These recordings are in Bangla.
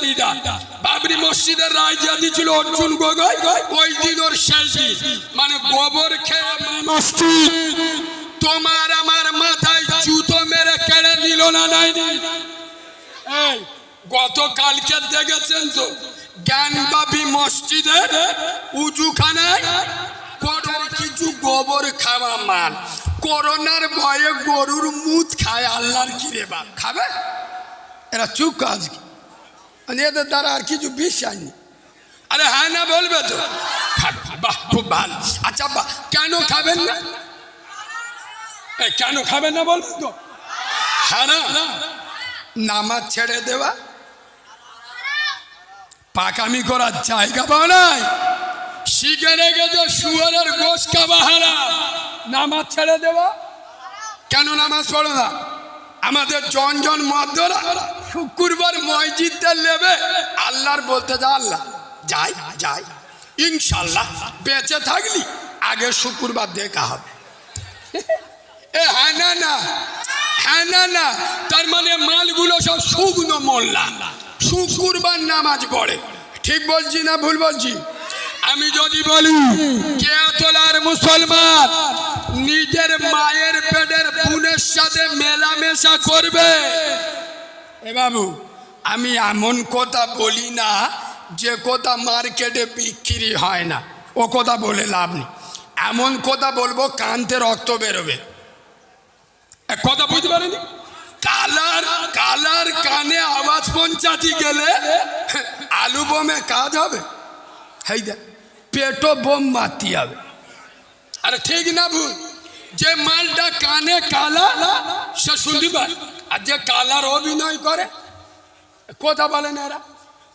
তেরিডা বাবরি মসজিদের রায় দিয়েছিল অর্জুন গগৈ। ওই দিন ওর শেষ দিন। মানে গোবর খেয়ে মসজিদ। তোমার আমার মাথায় জুতো মেরে কেড়ে নিল না নাই গতকালকে দেখেছেন তো জ্ঞানবাপী মসজিদের উজুখানায় কিছু গোবর খাওয়া মান করোনার ভয়ে গরুর মুদ খায় আল্লাহর কি রে বাপ। খাবে? এরা চুপ কাজ কি? এদের দ্বারা আর কিছু বিশ্বাস নেই। আরে হ্যাঁ না বলবে তো? বাহ, খুব ভালো। আচ্ছা বাহ, কেন খাবেন না? কেন খাবেন না বলবেন তো? হ্যাঁ নামাজ ছেড়ে দেওয়া? পাকামি করার জায়গা পাও নাই। শিখে রেখেছে শুয়ারের গোস খাওয়া হারা নামাজ ছেড়ে দেওয়া? কেন নামাজ পড়ো না? আমাদের জন জন মদ্যরা শুক্রবার মসজিদটা নেবে। আল্লাহর বলতে যা আল্লাহ, যাই যাই। ইনশাল্লাহ বেঁচে থাকলি, আগে শুক্রবার দেখা হবে। এ হ্যাঁ না না হ্যাঁ না না, তার মানে মালগুলো সব শুকনো মোল্লা। শুক্রবার নামাজ পড়ে। ঠিক বলছি না ভুল বলছি? আমি যদি বলি কে তোলার মুসলমান নিজের মায়ের পেটের বোনের সাথে মেলামেশা করবে এ বাবু আমি এমন কথা বলি না যে কথা মার্কেটে বিক্রি হয় না। ও কথা বলে লাভ নেই। এমন কথা বলব কানতে রক্ত বেরোবে। এক কথা বুঝতে পারেনি? কালার কালার কানে আওয়াজ পৌঁছাতে গেলে আলু বোমে কাজ হবে। হেই দেখ পেটো বোম মারতে হবে। আরে ঠিক না ভুল। যে মালটা কানে কালা সে শুনতে পারে আর যে কালার অভিনয় করে, কথা বলেন এরা।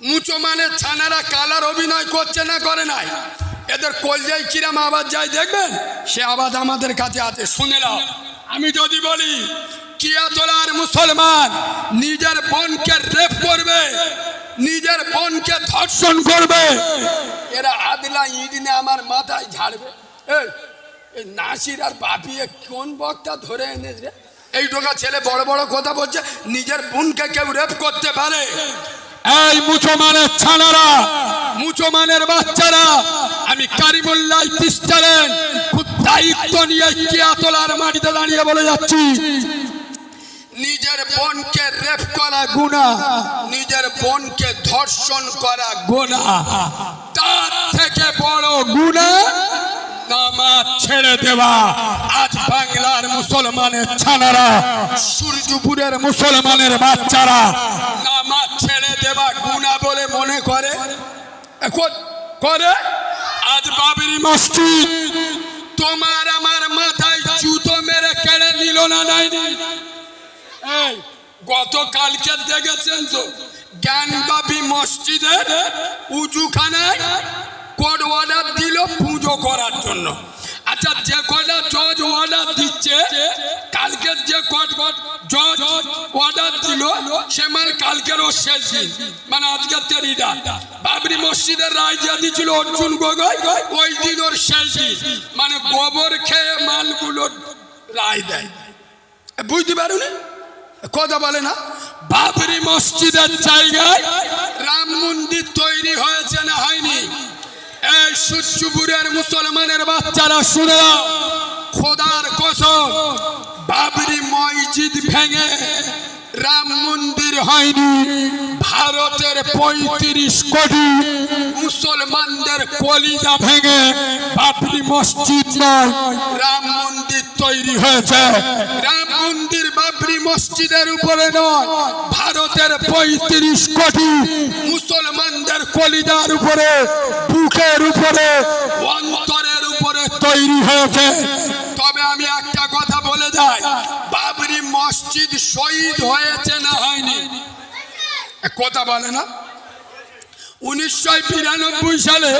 মুচো মানে ছানারা কালার অভিনয় করছে না, করে নাই। এদের কলজাই কিরাম আওয়াজ যায়, দেখবেন? সে আবাদ আমাদের কাছে আছে, শুনে নাও। আমি যদি বলি কিয়াতলার মুসলমান নিজের বোনকে রেপ করবে, নিজের বোনকে ধর্ষণ করবে, এরা আদলা ইদিনে আমার মাথায় ঝাড়বে। এই নাসির আর বাপিয়ে কোন বক্তা ধরে এনেছে এই টোকা ছেলে বড় বড় কথা বলছে নিজের বোনকে কেউ রেপ করতে পারে। এই মুসলমানের ছানারা মুসলমানের বাচ্চারা আমি কারিমুল্লাহ তিস্তারেন খুব দায়িত্ব নিয়ে কিয়াতলার মাটিতে দাঁড়িয়ে বলে যাচ্ছি। নিজের বোনকে রেপ করা গুণা নিজের বোনকে ধর্ষণ করা গুণা। তার থেকে বড় গুণা নামাজ ছেড়ে দেওয়া। আজ বাংলার মুসলমানের ছানারা, সূর্যপুরের মুসলমানের বাচ্চারা, নামাজ ছেড়ে দেওয়া গুণা বলে মনে করে? এখন করে? আজ বাবরি মসজিদ। তোমার আমার মাথায় জুতো মেরে কেড়ে নিল না নাই? এই, গতকালকে দেখেছেন তো জ্ঞানবাপী মসজিদের উজুখানায় কোড অর্ডার দিল পুজো করার জন্য। আচ্ছা যে কটা জজ অর্ডার দিচ্ছে কালকের যে কোড জজ অর্ডার দিল, সে মানে কালকের ও শেষ দিন। মানে আজকের তেরিটা বাবরি মসজিদের রায় যা দিয়েছিল অর্জুন গগৈ, ওই দিন ওর শেষ দিন। মানে গোবর খেয়ে মালগুলো রায় দেয়। বুঝতে পারুন? কথা বলে না? বাবরি মসজিদের জায়গায় রাম মন্দির তৈরি হয়েছে না হয়নি? এই সূর্যপুরের মুসলমানের বাচ্চারা শুনে খোদার কসম, বাবরি মসজিদ ভেঙে রাম মন্দির হয়নি, ভারতের পঁয়ত্রিশ কোটি মুসলমানদের কলিজা ভেঙে বাবরি মসজিদ রাম মন্দির তৈরি হয়েছে। রাম মন্দির বাবরি মসজিদের উপরে নয়, ভারতের পঁয়ত্রিশ কোটি কলিজার উপরে, বুকের উপরে, অন্তরের উপরে তৈরি হয়েছে। তবে আমি একটা কথা বলে যাই, বাবরি মসজিদ শহীদ হয়েছে না হয়নি? কথা বলে না। উনিশশো বিরানব্বই সালে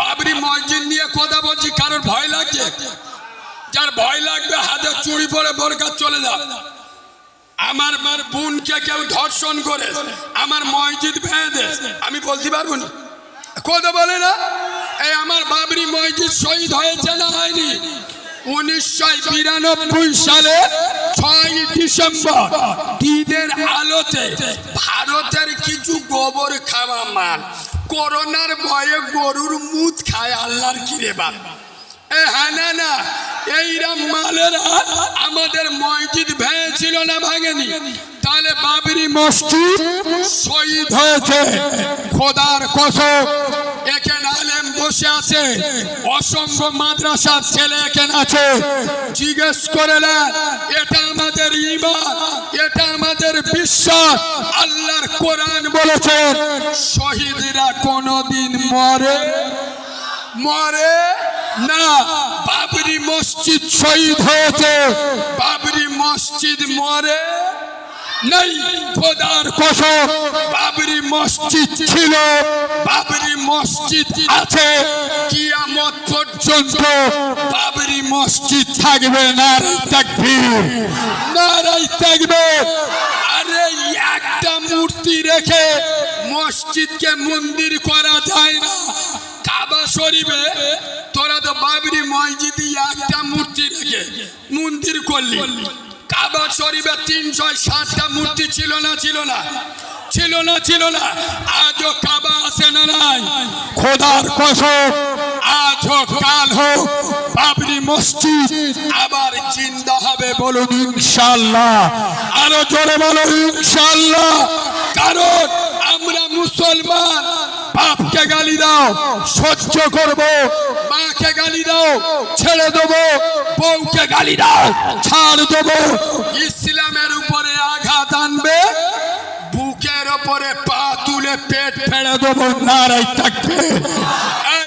বাবরি মসজিদ নিয়ে কথা বলছি, কারোর ভয় লাগছে? যার ভয় লাগবে, হাতে চুরি পরে বোরকা চলে যাও আমার বোনকে কেউ ধর্ষণ করে, আমার মসজিদ ভেঙে আমি বলতে পারব না? কথা বলে না? এই আমার বাবরি মসজিদ শহীদ হয়েছে না হয়নি? উনিশশো বিরানব্বই সালে ছয় ডিসেম্বর দিনের ভারতের কিছু গোবর খাওয়া মান করোনার গরুর খায় আল্লাহর কিরে বাপ। এ হ্যাঁ এইরম মালেরা আমাদের মসজিদ ভেঙেছিল না ভাঙেনি? তাহলে বাবরি মসজিদ শহীদ হয়েছে। খোদার কসম বসে আছে, অসংখ্য মাদ্রাসার ছেলে জিজ্ঞেস করে না এটা আমাদের ইমান এটা আমাদের বিশ্বাস। আল্লাহর কোরআন বলেছে, শহীদরা কোনোদিন মরে মরে না। বাবরি মসজিদ শহীদ হয়েছে। বাবরি মসজিদ মরে নেই খোদার কসম। বাবরি মসজিদ ছিল, বাবরি মসজিদ আছে। কিয়ামত পর্যন্ত বাবরি মসজিদ থাকবে নারাই তাকবীর। নারাই থাকবে আরে একটা মূর্তি রেখে মসজিদকে মন্দির করা যায় না। শরীফে তোরা তো বাবরি মসজিদে একটা মূর্তি রেখে মন্দির করলি। কাবা শরীফে তিনশো ষাটটা মূর্তি ছিল না ছিল না? ছিল না ছিল না? আজও কাবা আছে না নাই? খোদার কসম, আজও কাল হোক বাবরি মসজিদ আবার জিন্দা হবে বলুন ইনশাল্লাহ আরও জোরে বলো ইনশাল্লাহ কারণ আমরা মুসলমান বাপকে গালি দাও, সহ্য করব। মাকে গালি দাও, ছেড়ে দেব। বউকে গালি দাও, ছাড় দেব। ইসলামের উপরে আঘাত আনবে, বুকের উপরে পা তুলে পেট ফেড়ে দেবো নারাই থাকবে।